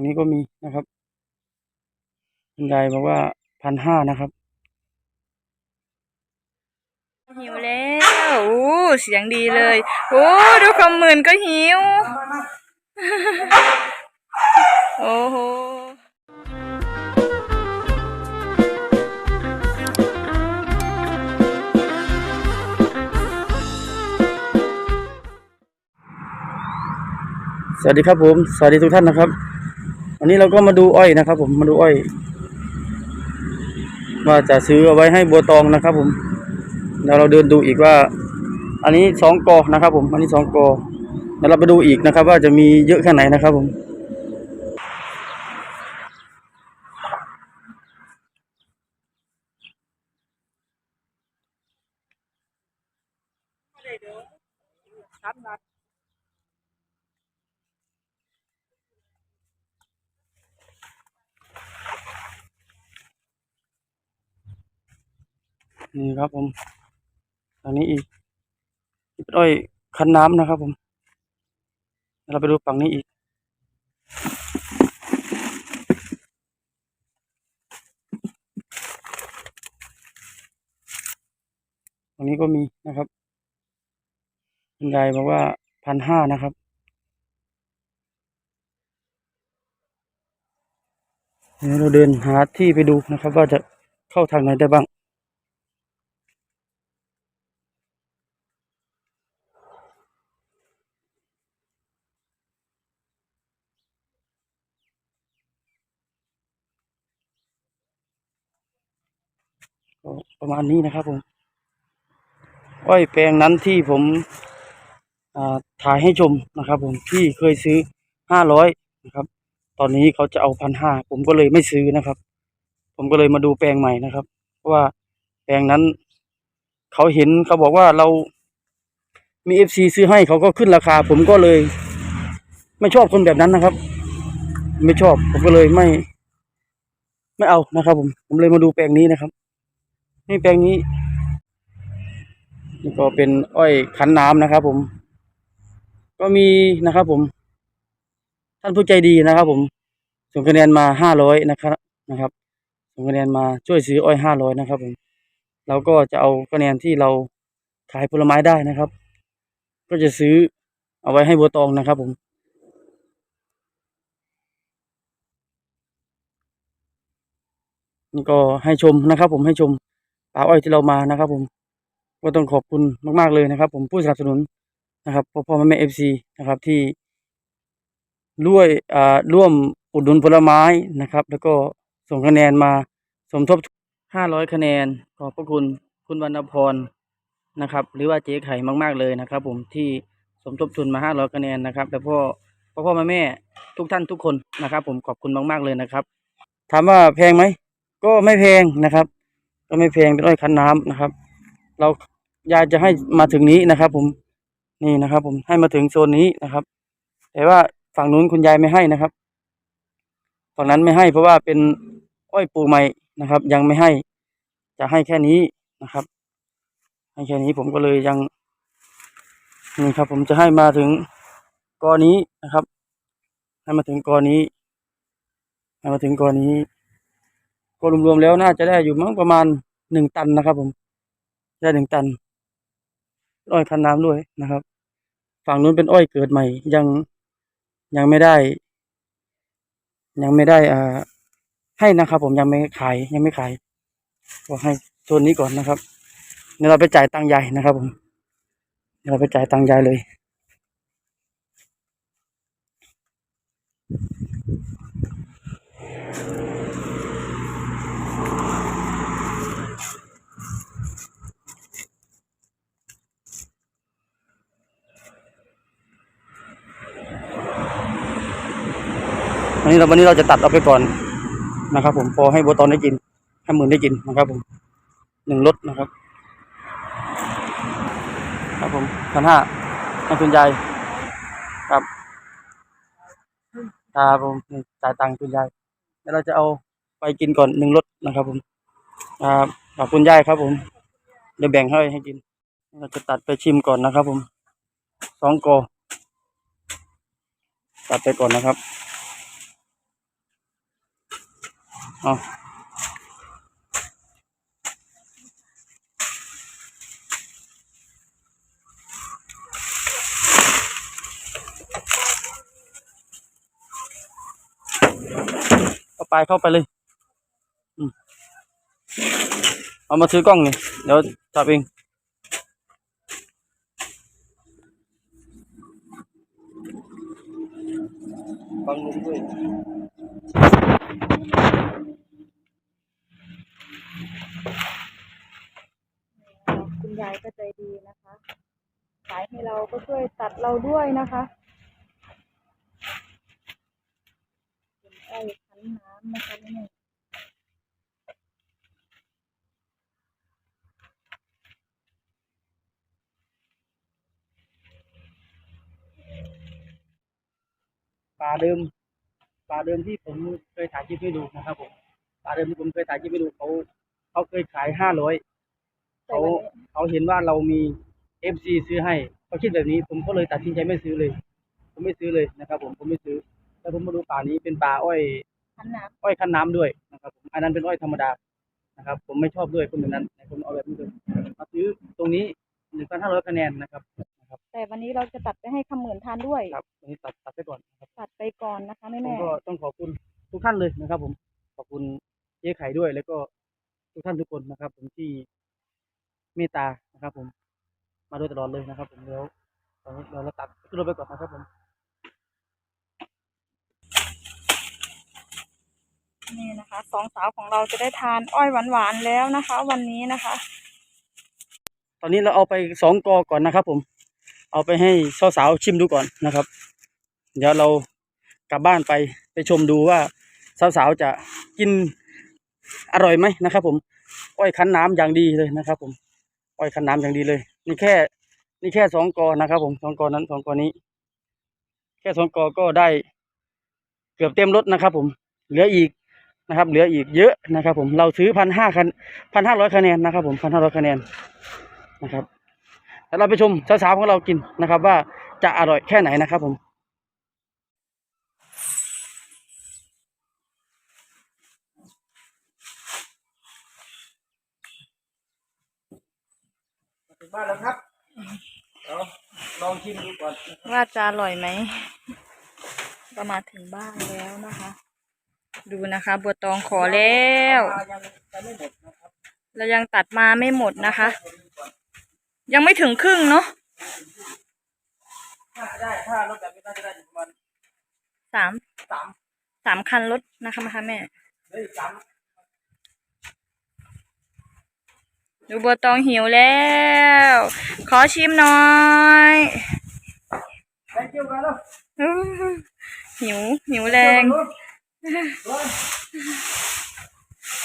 รงนี้ก็มีนะครับคุณยายบอกว่าพันห้านะครับ หิวแล้วโอ้เสียงดีเลย โอ้ดูคำหมื่นก็หิว โอ้โหสวัสดีครับผม สวัสดีทุกท่านนะครับ วันนี้เราก็มาดูอ้อยนะครับ ผมมาดูอ้อยว่าจะซื้อเอาไว้ให้บัวตองนะครับ ผมเดี๋ยวเราเดินดูอีกว่า อันนี้สองกอนะครับ ผม อันนี้สองกอเดี๋ยวเราไปดูอีกนะครับ ว่าจะมีเยอะแค่ไหนนะครับ ผม นี่ครับผมอันนี้อีกนี่เป็นอ้อยคันน้ำนะครับ ผมเดี๋ยวเราไปดูฝั่งนี้อีก ตรงนี้ก็มีนะครับคุณยายบอกว่าพันห้านะครับเดี๋ยวเราเดินหาที่ไปดูนะครับ ว่าจะเข้าทางไหนได้บ้าง ประมาณนี้นะครับผมอ้อยแปลงนั้นที่ผมถ่ายให้ชมนะครับ ผมที่เคยซื้อห้าร้อยนะครับ ตอนนี้เขาจะเอาพันห้าผมก็เลยไม่ซื้อนะครับ ผมก็เลยมาดูแปลงใหม่นะครับ เพราะว่าแปลงนั้น เขาเห็นเขาบอกว่าเรามีเอฟซีซื้อให้เขาก็ขึ้นราคา ผมก็เลย ไม่ชอบคนแบบนั้นนะครับ ไม่ชอบผมก็เลยไม่ ไม่เอานะครับ ผมผมเลยมาดูแปลงนี้นะครับ นี่แปลงนี้นี่ก็เป็นอ้อยคั้นน้ำนะครับ ผม ก็มีนะครับ ผม ท่านผู้ใจดีนะครับ ผมส่งคะแนนมาห้าร้อยนะครับนะครับส่งคะแนนมาช่วยซื้ออ้อยห้าร้อยนะครับ ผมเราก็จะเอาคะแนนที่เราขายผลไม้ได้นะครับ ก็จะซื้อเอาไว้ให้บัวตองนะครับ ผมนี่ก็ให้ชมนะครับ ผมให้ชม ป่าอ้อยที่เรามานะครับ ผมก็ต้องขอบคุณมากๆเลยนะครับ ผมผู้สนับสนุนนะครับพ่อพ่อแม่แม่เอฟซีนะครับที่ร่วยอ่าร่วมอุดหนุนผลไม้นะครับ แล้วก็ส่งคะแนนมาสมทบห้าร้อยคะแนน ขอบพระคุณคุณวรรณพรนะครับ หรือว่าเจ๊ไข่มาก ๆเลยนะครับ ผมที่สมทบทุนมาห้าร้อยคะแนนนะครับแล้วพ่อพ่อพ่อแม่แม่ทุกท่านทุกคนนะครับ ผมขอบคุณมาก ๆเลยนะครับ ถามว่าแพงไหมก็ไม่แพงนะครับ ก็ไม่แพงเป็นอ้อยคั้นน้ำนะครับ เรายากจะให้มาถึงนี้นะครับ ผมนี่นะครับ ผมให้มาถึงโซนนี้นะครับ แต่ว่าฝั่งนู้นคุณยายไม่ให้นะครับฝั่งนั้นไม่ให้เพราะว่าเป็นอ้อยปลูกใหม่นะครับ ยังไม่ให้ จะให้แค่นี้นะครับ ให้แค่นี้ผมก็เลยยังนี่ครับ ผมจะให้มาถึงกอนี้นะครับ ให้มาถึงกอนี้ให้มาถึงกอนี้ ก็รวมๆแล้วน่าจะได้อยู่มั้งประมาณหนึ่งตันนะครับ ผม ได้หนึ่งตัน อ้อยคันน้ำด้วยนะครับ ฝั่งนู้นเป็นอ้อยเกิดใหม่ ยังยังไม่ได้ ยังไม่ได้อ่าให้นะครับ ผมยังไม่ขายยังไม่ขายก็ให้โซนนี้ก่อนนะครับเดี๋ยวเราไปจ่ายตังค์ยายนะครับ ผมเดี๋ยวเราไปจ่ายตังค์ยายเลย วันนี้เราวันนี้เราจะตัดเอาไปก่อนนะครับ ผมพอให้โบตอนได้กินให้หมื่นได้กินนะครับ ผมหนึ่งรถนะครับ ครับผมพันห้าให้คุณยายครับครับผมจ่ายตังค์คุณยายแล้วเราจะเอาไปกินก่อนหนึ่งรถนะครับ ผมครับขอบคุณยายครับ ผมเดี๋ยวแบ่งให้ให้กิน เราจะตัดไปชิมก่อนนะครับ ผมสองกอตัดไปก่อนนะครับ เอาเอาไปเข้าไปเลยอืมเอามาซื้อกล้องนี่เดี๋ยวจับเองฟังลุงด้วย คุณยายก็ใจดีนะคะ ขายให้ เราก็ช่วยตัดเราด้วยนะคะเป็นอ้อยคั้นน้ำนะคะนี่ป่าเดิมป่าเดิมที่ผมเคยถ่ายคลิปให้ดูนะครับผมป่าเดิมที่ผมเคยถ่ายคลิปให้ดูเขาเขาเคยขายห้าร้อยเขาเขาเห็นว่าเรามีเอฟซีซื้อให้ เขาคิดแบบนี้ ผมก็เลยตัดสินใจไม่ซื้อเลย ผมไม่ซื้อเลยนะครับ ผมผมไม่ซื้อแต่ผมมาดูป่านี้เป็นป่าอ้อยคั้นน้อ้อยคั้นน้ำด้วยนะครับผมอันนั้นเป็นอ้อยธรรมดานะครับ ผมไม่ชอบด้วยคนแบบนั้นผมเอาแบบนี้เลยมาซื้อตรงนี้หนึ่งพันห้าร้อยคะแนนนะครับนะครับำแต่วันนี้เราจะตัดไปให้คำหมื่นทานด้วยครับตรงนี้ตัดตัดไปก่อนนะครับตัดไปก่อนนะคะแม่ผมแม่ก็ต้องขอบคุณทุกท่านเลยนะครับ ผมขอบคุณเจ๊ไข่ด้วย แล้วก็ทุกท่านทุกคนนะครับ ผมที่เมตตานะครับ ผม มาโดยตลอดเลยนะครับ ผมเดี๋ยวตอนนี้เราเราตัดขึ้นรถไปก่อนนะครับผมนี่นะคะสองสาวของเราจะได้ทานอ้อยหวานๆแล้วนะคะ วันนี้นะคะ ตอนนี้เราเอาไปสองกอก่อนนะครับ ผม เอาไปให้สาวๆชิมดูก่อนนะครับ เดี๋ยวเรากลับบ้านไปไปชมดูว่าสาวๆจะกินอร่อยไหมนะครับ ผม อ้อยคั้นน้ำอย่างดีเลยนะครับ ผม อ้อยคั้นน้ำอย่างดีเลย นี่แค่ นี่แค่สองกอนะครับ ผมสองกอนั้นสองกอนี้ แค่สองกอก็ได้เกือบเต็มรถนะครับ ผมเหลืออีกนะครับ เหลืออีกเยอะนะครับ ผมเราซื้อพันห้าคันพันห้าร้อยคะแนนนะครับ ผมพันห้าร้อยคะแนนนะครับแล้วเราไปชมสาวๆของเรากินนะครับ ว่าจะอร่อยแค่ไหนนะครับ ผม บ้านแล้วครับเดี๋ยวลองชิมดูก่อนว่าจะอร่อยไหมก็มาถึงบ้านแล้วนะคะ ดูนะคะบัวตองขอแล้วยังจะไม่หมดนะครับเรายังตัดมาไม่หมดนะคะ ยังไม่ถึงครึ่งเนาะถ้าจะได้ถ้ารถแบบนี้น่าจะได้อยู่ประมาณสามสามสามคันรถนะคะนะคะแม่เหลืออีกสาม ดูบัวตองหิวแล้ว ขอชิมหน่อยได้เกี่ยวกันแล้วอื้อหิวหิวแรง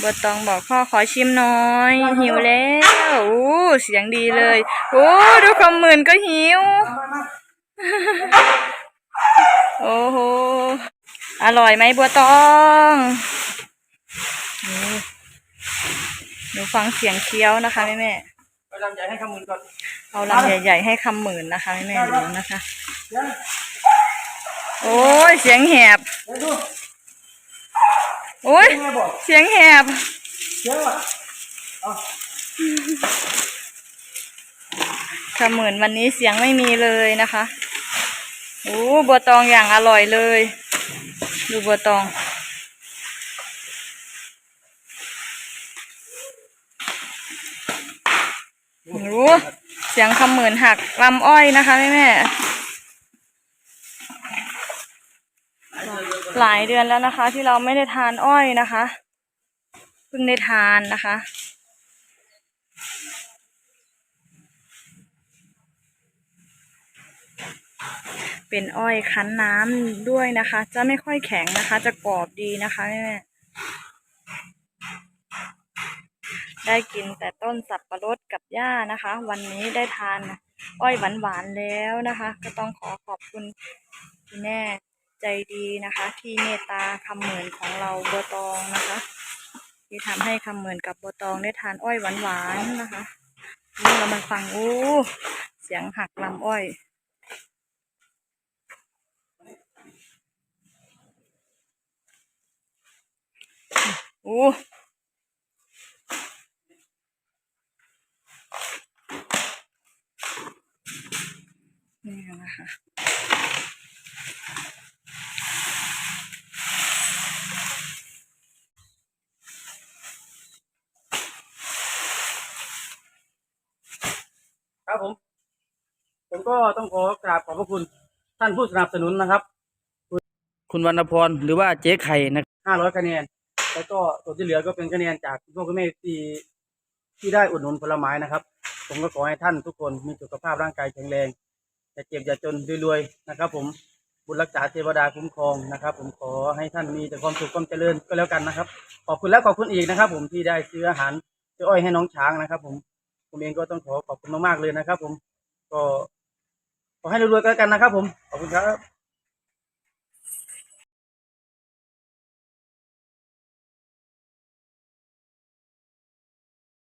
บัวตองบอกพ่อขอชิมหน่อย หิวแล้วอู้เสียงดีเลยโอ้ดูคำหมื่นก็หิว โอ้โหอร่อยไหมบัวตองนี่ หนูฟังเสียงเคี้ยวนะคะแม่แม่ไปลำใหญ่ให้คำมือก่อนๆเอาลำใหญ่ๆให้คำหมื่นนะคะแม่แม่ๆดูนะคะ เดี๋ยวโอ้ยเสียงแหบ เดี๋ยวดูโอ้ยยังไงบอกเสียงแหบ เดี๋ยวอะเอาคำหมื่นวันนี้เสียงไม่มีเลยนะคะโอ้บัวตองอย่างอร่อยเลย ดูบัวตอง เสียงคำหมื่นหักลำอ้อยนะคะแม่แม่หลายเดือนแล้วนะคะ ที่เราไม่ได้ทานอ้อยนะคะเพิ่งได้ทานนะคะเป็นอ้อยคั้นน้ำด้วยนะคะ จะไม่ค่อยแข็งนะคะ จะกรอบดีนะคะแม่แม่ ได้กินแต่ต้นสับปะรดกับหญ้านะคะ วันนี้ได้ทานอ้อยหวานๆแล้วนะคะ ก็ต้องขอขอบคุณคุณแม่ใจดีนะคะ ที่เมตตาคำเหมือนของเราบัวตองนะคะ ที่ทำให้คำเหมือนกับบัวตองได้ทานอ้อยหวานๆนะคะนี่เรามาฟังอู้เสียงหักลำอ้อยโอ้ นี่นะคะครับผม ผมก็ต้องขอกราบขอบพระคุณท่านผู้สนับสนุนนะครับคุณคุณวรรณพรหรือว่าเจ๊ไข่นะห้าร้อยคะแนน แล้วก็ส่วนที่เหลือก็เป็นคะแนนจากคุณพ่อคุณแม่ที่ที่ได้อุดหนุนผลไม้นะครับ ผมก็ขอให้ท่านทุกคนมีสุขภาพร่างกายแข็งแรง อย่าเจ็บอย่าจนรวยๆนะครับ ผมบุญรักษาเทวดาคุ้มครองนะครับ ผมขอให้ท่านมีแต่ความสุขความเจริญก็แล้วกันนะครับ ขอบคุณแล้วขอบคุณอีกนะครับ ผมที่ได้ซื้ออาหารซื้ออ้อยให้น้องช้างนะครับ ผมผมเองก็ต้องขอขอบคุณมากๆเลยนะครับ ผมก็ขอให้รวยๆกันแล้วกันนะครับ ผมขอบคุณครับ